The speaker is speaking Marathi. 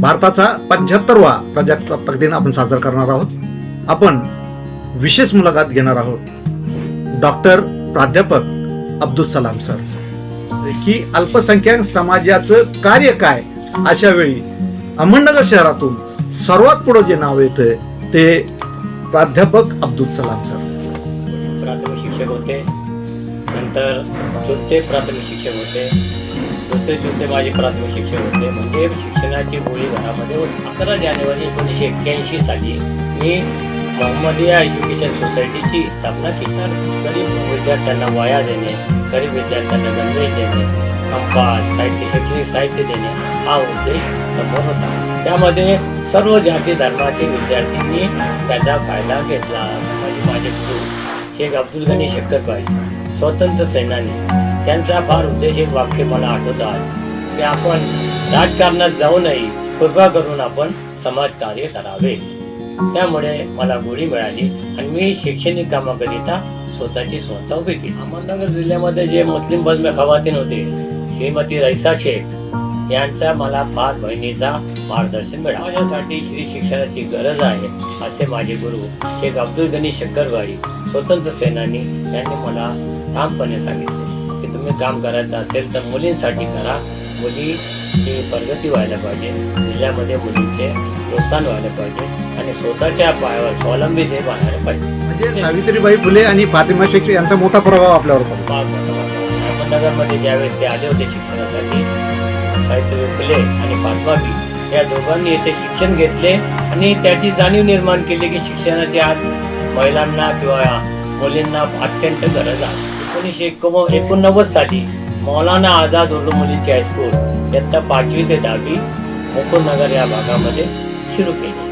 भारताचा पंच्याहत्तरवा प्रजासत्ताक दिन आपण साजरा करणार आहोत. आपण विशेष मुलाखत घेणार आहोत. डॉक्टर प्राध्यापक अब्दुल सलाम सर. की अल्पसंख्याक समाजाचं कार्य काय? अशा वेळी अहमदनगर शहरातून सर्वात पुढे जे नाव येतं ते प्राध्यापक अब्दुल सलाम सर. प्राथमिक शिक्षक होते. नंतर चौथे प्राथमिक शिक्षक होते. दुसरे होते माझे प्राथमिक शिक्षक होते. म्हणजे शिक्षणाची बोली घरामध्ये होती. अकरा जानेवारी एकोणीसशे एक्क्याऐंशी साली मी मोहम्मदिया एज्युकेशन सोसायटीची स्थापना केली. गरीब विद्यार्थ्यांना वाया देणे गरीब विद्यार्थ्यांना गणवेश देणे कंपास साहित्य शैक्षणिक साहित्य देणे हा उद्देश समोर होता. त्यामध्ये सर्व जाती धर्माचे विद्यार्थ्यांनी त्याचा फायदा घेतला. माझे गुरु शेख अब्दुल गनी शक्करबाई स्वतंत्र सेनानी त्यांचा फार उद्देशित वाक्य मला आठवत आहे. की आपण राजकारणात जाऊ नये कृपा करून आपण समाजकार्य करावे. त्यामुळे मला गोळी मिळाली आणि मी शैक्षणिक कामाकरिता स्वतःची स्वतः उभी केली. अहमदनगर जिल्ह्यामध्ये जे मुस्लिम बजमे खवातीन होते श्रीमती रैसा शेख यांचा मला फार बहिणीचा मार्गदर्शन मिळालं. माझ्यासाठी श्री शिक्षणाची गरज आहे असे माझे गुरु शेख अब्दुल गनी शक्करबाई स्वतंत्र सेनानी यांनी मला ठामपणे सांगितले. तुम्ही काम करायचं असेल तर मुलींसाठी करा. मुलीची प्रगती व्हायला पाहिजे. जिल्ह्यामध्ये मुलींचे प्रोत्साहन व्हायला पाहिजे आणि स्वतःच्या पायावर स्वावलंबी ते बांधायला पाहिजे. म्हणजे सावित्रीबाई फुले आणि फातिमा शेख यांचा मोठा प्रभाव आपल्यावर पडला. अहमदनगरमध्ये ज्यावेळेस ते आले होते शिक्षणासाठी सावित्रीबाई फुले आणि फातमाबी या दोघांनी येथे शिक्षण घेतले आणि त्याची जाणीव निर्माण केली की शिक्षणाची आज महिलांना किंवा मुलींना अत्यंत गरज आहे. एकोणीसशे एकोण एकोणनव्वद साली मौलाना आझाद उर्दू मुलींची हायस्कूल इयत्ता पाचवी ते दहावी मुकुंदनगर या भागामध्ये सुरू केली.